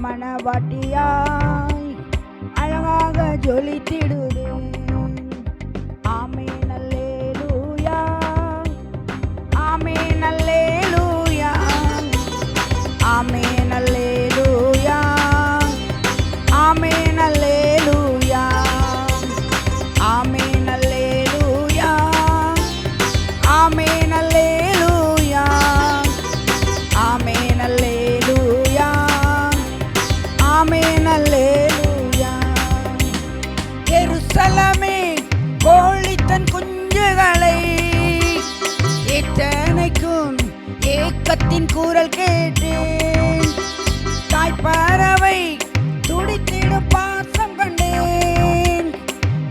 மனவாட்டியாய் அழகாக ஜொலித்திடுது. ஆமே நல்லே லூயா ஆமே நல்லே லூயா ஆமே நல்லே லூயா ஆமே நல்லே லூயா ஆமே ஏக்கத்தின் கூறல் கேட்டேன் தாய்ப்பறவை துடித்திடும் பாசம் கண்டேன்.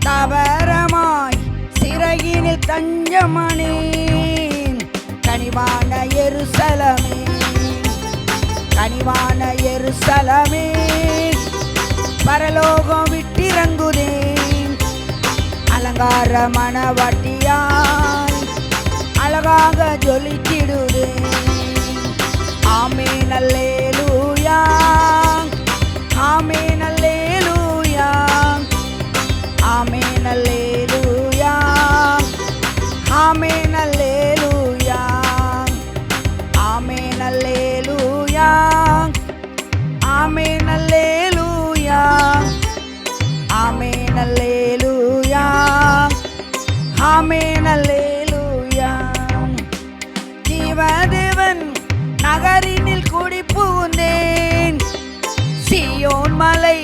தவறமாய் சிறையினில் தஞ்சமணேன் கனிவான எருசலமே கனிவான எருசலமே பரலோகம் விட்டிறங்குதேன். அலங்கார மணவாட்டியாய் அழகாக ஜொலித்திடுதேன் ஆமே நல்லேலூயா ஆமே ஜீவதேவன் நகரினில் குடி புகுந்தேன் சியோன் மலை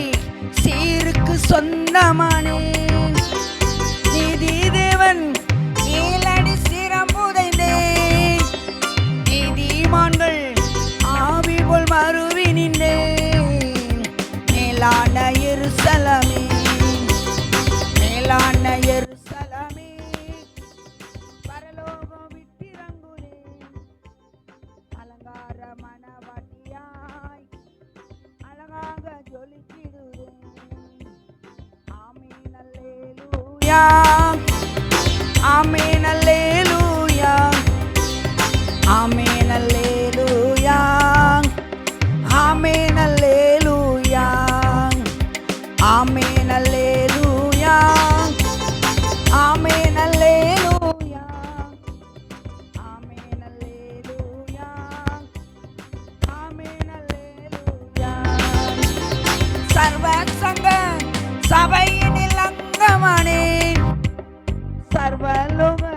சீருக்கு சொந்தமானேன் நீதி தேவன் நீலடி சிரம் புதைந்தேன் நீதிமான்கள் ஆவி போல் மறுவி நின்றேன் மேலான இருசலமே பரலோகமான எருசலமே பரலோகம் விட்டிறங்குலே அலங்காரமான வாட்டியாய் அழகாக ஜொலித்திடுவேன் ஆமே நல்லேலூயா சபையின் சர்வலோக